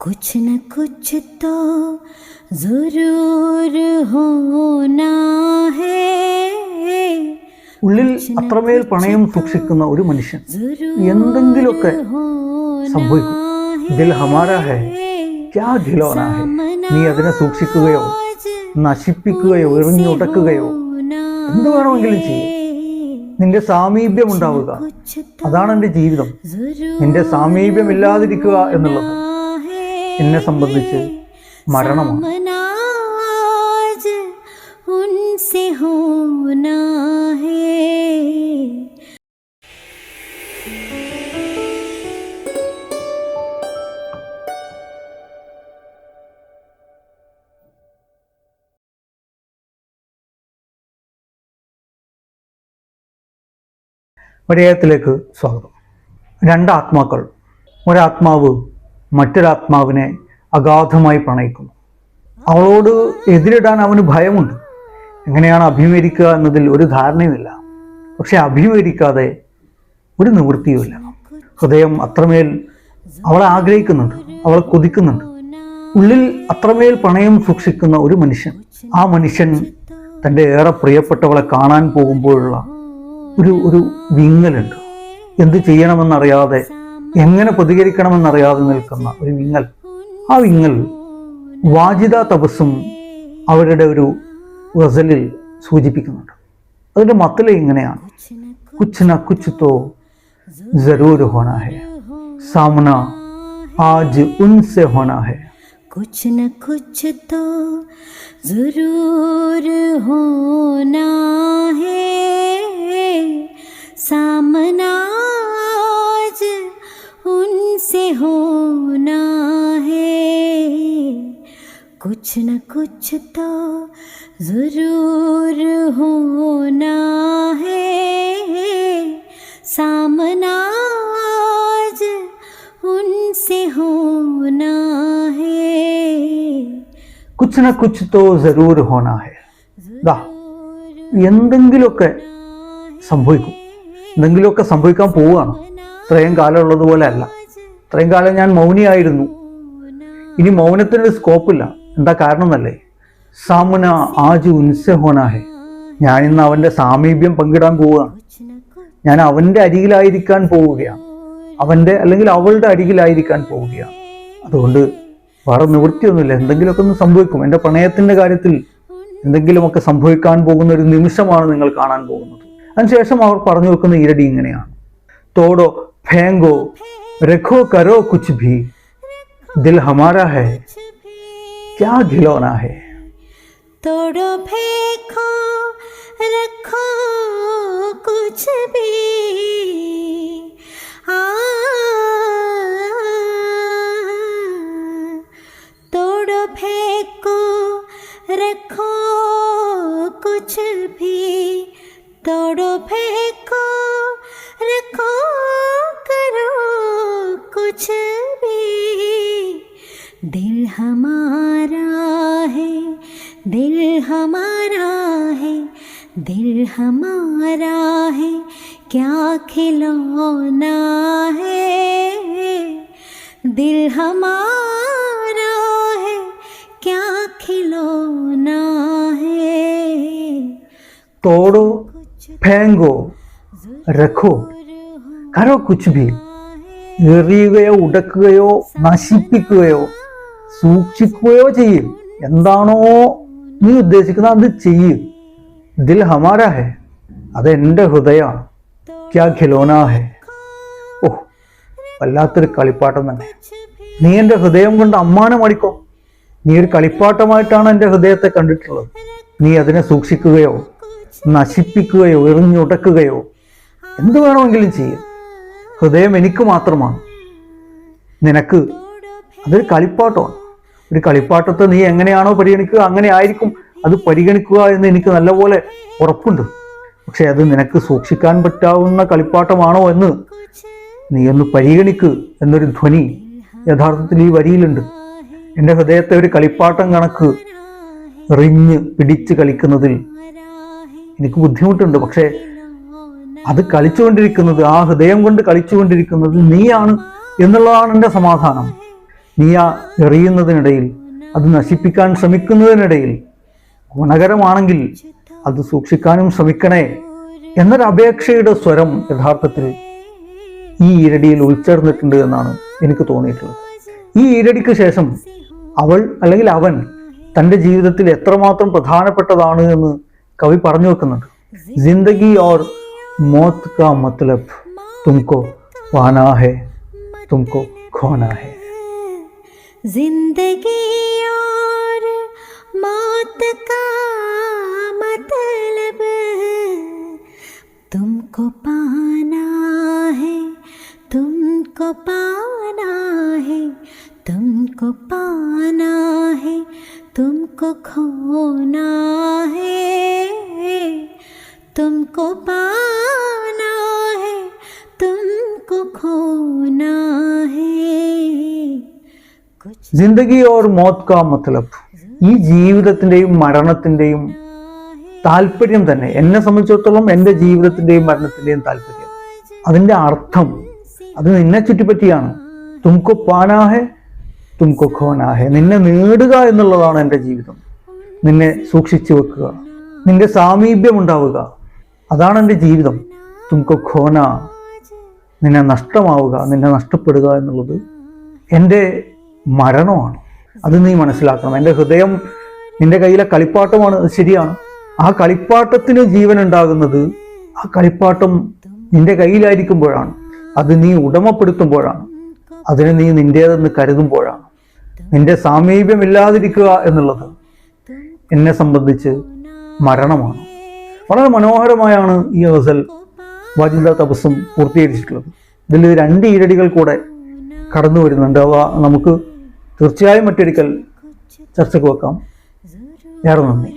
कुछ न कुछ तो जरूर होना है ഉള്ളിൽ അത്രമേൽ പ്രണയം സൂക്ഷിക്കുന്ന ഒരു മനുഷ്യൻ जरूर എന്തെങ്കിലുമൊക്കെ होना സംഭവിക്കും ദിൽ ഹമാരാ ഹേ ക്യാ ഖിലോന ഹേ നീ അതിനെ സൂക്ഷിക്കുകയോ നശിപ്പിക്കുകയോ എറിഞ്ഞുടക്കുകയോ എന്ത് വേണമെങ്കിലും ചെയ്യും നിന്റെ സാമീപ്യം ഉണ്ടാവുക അതാണ് എന്റെ ജീവിതം. നിന്റെ സാമീപ്യം ഇല്ലാതിരിക്കുക എന്നുള്ളത് എന്നെ സംബന്ധിച്ച് മരണമാണ്. വരയത്തിലേക്ക് സ്വാഗതം. രണ്ട് ആത്മാക്കൾ ഒരാത്മാവ് മറ്റൊരാത്മാവിനെ അഗാധമായി പ്രണയിക്കുന്നു. അവളോട് എതിരിടാൻ അവന് ഭയമുണ്ട്. എങ്ങനെയാണ് അഭിമുഖീകരിക്കുക എന്നതിൽ ഒരു ധാരണയുമില്ല. പക്ഷെ അഭിമുഖീകരിക്കാതെ ഒരു നിവൃത്തിയുമില്ല. ഹൃദയം അത്രമേൽ അവളെ ആഗ്രഹിക്കുന്നുണ്ട്. അവളെ കൊതിക്കുന്നുണ്ട്. ഉള്ളിൽ അത്രമേൽ പ്രണയം സൂക്ഷിക്കുന്ന ഒരു മനുഷ്യൻ. ആ മനുഷ്യൻ തന്റെ ഏറെ പ്രിയപ്പെട്ടവളെ കാണാൻ പോകുമ്പോഴുള്ള ഒരു ഒരു വിങ്ങലുണ്ട് എന്ത് ചെയ്യണമെന്നറിയാതെ എങ്ങനെ പ്രതികരിക്കണമെന്നറിയാതെ നിൽക്കുന്ന ഒരു വിങ്ങൽ ആ വിങ്ങൽ വാജിദ തപസ്സും അവരുടെ ഒരു ഗസലിൽ സൂചിപ്പിക്കുന്നുണ്ട് അതിൻ്റെ മത്തില ഇങ്ങനെയാണ് കുച്ച് ന കുച്ച് തോ ജറൂർ ഹോന ഹെ സാമന ആജ് ഉൻസെ ഹോന ഹെ कुछ न कुछ तो जरूर होना है कुछ न कुछ तो जरूर होना है सामना आज उनसे होना है കുച്ച് ന കുച്ച് തോ ജറൂർ ഹോന ഹെ ദാ എന്തെങ്കിലുമൊക്കെ സംഭവിക്കും എന്തെങ്കിലുമൊക്കെ സംഭവിക്കാൻ പോവുകയാണ് ഇത്രയും കാലം ഉള്ളതുപോലെ അല്ല ഇത്രയും കാലം ഞാൻ മൗനിയായിരുന്നു ഇനി മൗനത്തിനൊരു സ്കോപ്പില്ല എന്താ കാരണം എന്നല്ലേ സാമുന ആജ് ഞാനിന്ന് ഞാൻ ഇന്ന് അവന്റെ സാമീപ്യം പങ്കിടാൻ പോവുകയാണ്. ഞാൻ അവന്റെ അരികിലായിരിക്കാൻ പോവുകയാണ്. അവന്റെ അല്ലെങ്കിൽ അവളുടെ അരികിലായിരിക്കാൻ പോവുകയാണ്. അതുകൊണ്ട് വേറെ നിവൃത്തിയൊന്നുമില്ല. എന്തെങ്കിലുമൊക്കെ ഒന്ന് സംഭവിക്കും. എന്റെ പ്രണയത്തിന്റെ കാര്യത്തിൽ എന്തെങ്കിലുമൊക്കെ സംഭവിക്കാൻ പോകുന്ന ഒരു നിമിഷമാണ് നിങ്ങൾ കാണാൻ പോകുന്നത്. അതിനുശേഷം അവർ പറഞ്ഞു വെക്കുന്ന ഈരടി ഇങ്ങനെയാണ്. തോടോ ഫേങ്കോ രഖോ കരോ കുച്ച് ഭി. ദിൽ ഹമാരാ ഹേ. क्या घिलौना है? तोड़ो फेंको, रखो कुछ भी। आ, तोड़ो फेंको, रखो कुछ भी। तोड़ो फेंको, रखो करो कुछ दिल हमारा है दिल हमारा है दिल हमारा है क्या खिलौना है दिल हमारा है क्या खिलौना है തോടോ ഫേങ്കോ രഖോ കരോ കുച്ച് ഭി എറിയുകയോ ഉടക്കുകയോ നശിപ്പിക്കുകയോ സൂക്ഷിക്കുകയോ ചെയ്യും. എന്താണോ നീ ഉദ്ദേശിക്കുന്നത് അത് ചെയ്യും. ദിൽ ഹമാരാ ഹെ. അത് എന്റെ ഹൃദയമാണ്. ക്യാ ഖിലോന ഹെ. ഓ വല്ലാത്തൊരു കളിപ്പാട്ടം തന്നെ. നീ എന്റെ ഹൃദയം കൊണ്ട് അമ്മാനം അടിക്കോ? നീ ഒരു കളിപ്പാട്ടമായിട്ടാണ് എന്റെ ഹൃദയത്തെ കണ്ടിട്ടുള്ളത്. നീ അതിനെ സൂക്ഷിക്കുകയോ നശിപ്പിക്കുകയോ എറിഞ്ഞുടക്കുകയോ എന്ത് വേണമെങ്കിലും ചെയ്യും. ഹൃദയം എനിക്ക് മാത്രമാണ്. നിനക്ക് അതൊരു കളിപ്പാട്ടമാണ്. ഒരു കളിപ്പാട്ടത്തെ നീ എങ്ങനെയാണോ പരിഗണിക്കുക അങ്ങനെ ആയിരിക്കും അത് പരിഗണിക്കുക എന്ന് എനിക്ക് നല്ലപോലെ ഉറപ്പുണ്ട്. പക്ഷെ അത് നിനക്ക് സൂക്ഷിക്കാൻ പറ്റാവുന്ന കളിപ്പാട്ടമാണോ എന്ന് നീ ഒന്ന് പരിഗണിക്ക് എന്നൊരു ധ്വനി യഥാർത്ഥത്തിൽ ഈ വരിയിലുണ്ട്. എന്റെ ഹൃദയത്തെ ഒരു കളിപ്പാട്ടം കണക്ക് റിഞ്ഞ് പിടിച്ച് കളിക്കുന്നതിൽ എനിക്ക് ബുദ്ധിമുട്ടുണ്ട്. പക്ഷേ അത് കളിച്ചുകൊണ്ടിരിക്കുന്നത് ആ ഹൃദയം കൊണ്ട് കളിച്ചുകൊണ്ടിരിക്കുന്നത് നീയാണ് എന്നുള്ളതാണ് എന്റെ സമാധാനം. നീയ എറിയുന്നതിനിടയിൽ അത് നശിപ്പിക്കാൻ ശ്രമിക്കുന്നതിനിടയിൽ ഗുണകരമാണെങ്കിൽ അത് സൂക്ഷിക്കാനും ശ്രമിക്കണേ എന്നൊരപേക്ഷയുടെ സ്വരം യഥാർത്ഥത്തിൽ ഈ ഈരടിയിൽ ഉൾച്ചേർന്നിട്ടുണ്ട് എന്നാണ് എനിക്ക് തോന്നിയിട്ടുള്ളത്. ഈ ഈരടിക്ക് ശേഷം അവൾ അല്ലെങ്കിൽ അവൻ തന്റെ ജീവിതത്തിൽ എത്രമാത്രം പ്രധാനപ്പെട്ടതാണ് എന്ന് കവി പറഞ്ഞു വെക്കുന്നുണ്ട്. ജിന്ദഗി ഓർ മോത്ത് കാ മത്ലബ് തുംകോ വാനാ ഹെ തുംകോ ഖോനാ ज़िंदगी और मौत का मतलब तुमको पाना है, तुमको पाना है, तुमको पाना है, तुमको खोना है। तुमको पाना है, तुमको खोना है। ജിന്ദഗി ഓർ മോത് കാ മത്ലബ്? ഈ ജീവിതത്തിന്റെയും മരണത്തിന്റെയും താല്പര്യം തന്നെ എന്നെ സംബന്ധിച്ചിടത്തോളം എന്റെ ജീവിതത്തിന്റെയും മരണത്തിന്റെയും താല്പര്യം. അതിന്റെ അർത്ഥം അത് നിന്നെ ചുറ്റിപ്പറ്റിയാണ്. തുംകൊ പാനാഹെ തുംകോ ഖോനാഹെ. നിന്നെ നേടുക എന്നുള്ളതാണ് എന്റെ ജീവിതം. നിന്നെ സൂക്ഷിച്ചു വെക്കുക. നിന്റെ സാമീപ്യം ഉണ്ടാവുക. അതാണ് എന്റെ ജീവിതം. തുംകോ ഖോന. നിന്നെ നഷ്ടമാവുക നിന്നെ നഷ്ടപ്പെടുക എന്നുള്ളത് എന്റെ മരണമാണ്. അത് നീ മനസ്സിലാക്കണം. എന്റെ ഹൃദയം നിന്റെ കയ്യിലെ കളിപ്പാട്ടമാണ്. ശരിയാണ്. ആ കളിപ്പാട്ടത്തിന് ജീവൻ ഉണ്ടാകുന്നത് ആ കളിപ്പാട്ടം നിന്റെ കയ്യിലായിരിക്കുമ്പോഴാണ്. അത് നീ ഉടമപ്പെടുത്തുമ്പോഴാണ്. അതിനെ നീ നിന്റേതെന്ന് കരുതുമ്പോഴാണ്. നിന്റെ സാമീപ്യമില്ലാതിരിക്കുക എന്നുള്ളത് എന്നെ സംബന്ധിച്ച് മരണമാണ്. വളരെ മനോഹരമായാണ് ഈ ഗസൽ വാജിദ തപസ്സും പൂർത്തീകരിച്ചിട്ടുള്ളത്. ഇതിൽ രണ്ട് ഈരടികൾ കൂടെ കടന്നു വരുന്നുണ്ട് അവ നമുക്ക് തീർച്ചയായും മറ്റൊരിക്കൽ ചർച്ചയ്ക്ക് വെക്കാം. ഏറെ നന്ദി.